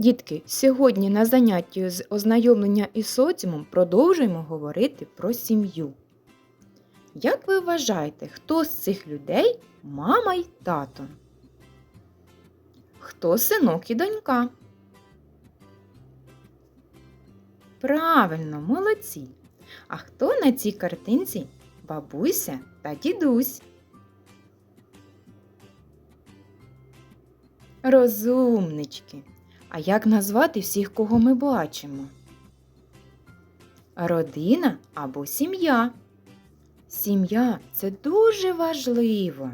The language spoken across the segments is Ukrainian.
Дітки, сьогодні на занятті з ознайомлення із соціумом продовжуємо говорити про сім'ю. Як ви вважаєте, хто з цих людей мама й тато? Хто синок і донька? Правильно, молодці. А хто на цій картинці бабуся та дідусь? Розумнички. А як назвати всіх, кого ми бачимо? Родина або сім'я. Сім'я це дуже важливо.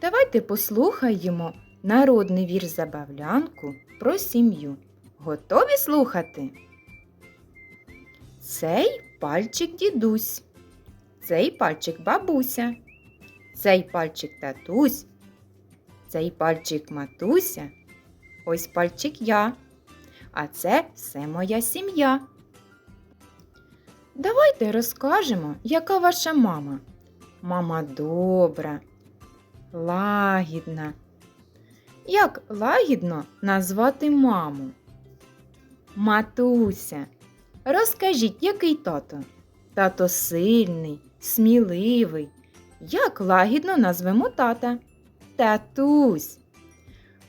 Давайте послухаємо народний вірш забавлянку про сім'ю. Готові слухати? Цей пальчик дідусь, цей пальчик бабуся, цей пальчик татусь, цей пальчик матуся, ось пальчик я, а це все моя сім'я. Давайте розкажемо, яка ваша мама. Мама добра, лагідна. Як лагідно назвати маму? Матуся. Розкажіть, який тато? Тато сильний, сміливий. Як лагідно назвемо тата? Татусь.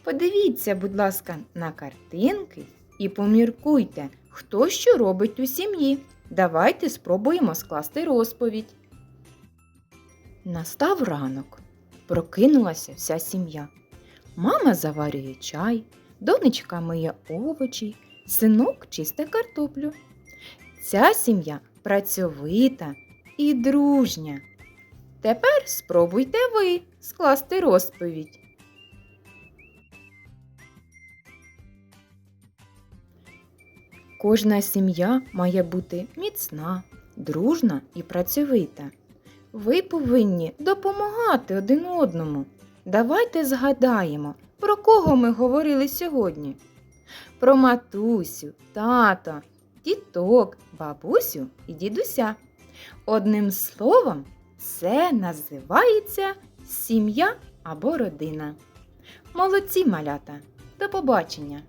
Подивіться, будь ласка, на картинки і поміркуйте, хто що робить у сім'ї. Давайте спробуємо скласти розповідь. Настав ранок. Прокинулася вся сім'я. Мама заварює чай, донечка миє овочі, синок чисте картоплю. Ця сім'я працьовита і дружня. Тепер спробуйте ви скласти розповідь. Кожна сім'я має бути міцна, дружна і працьовита. Ви повинні допомагати один одному. Давайте згадаємо, про кого ми говорили сьогодні. Про матусю, тата, тіток, бабусю і дідуся. Одним словом, це називається сім'я або родина. Молодці малята! До побачення!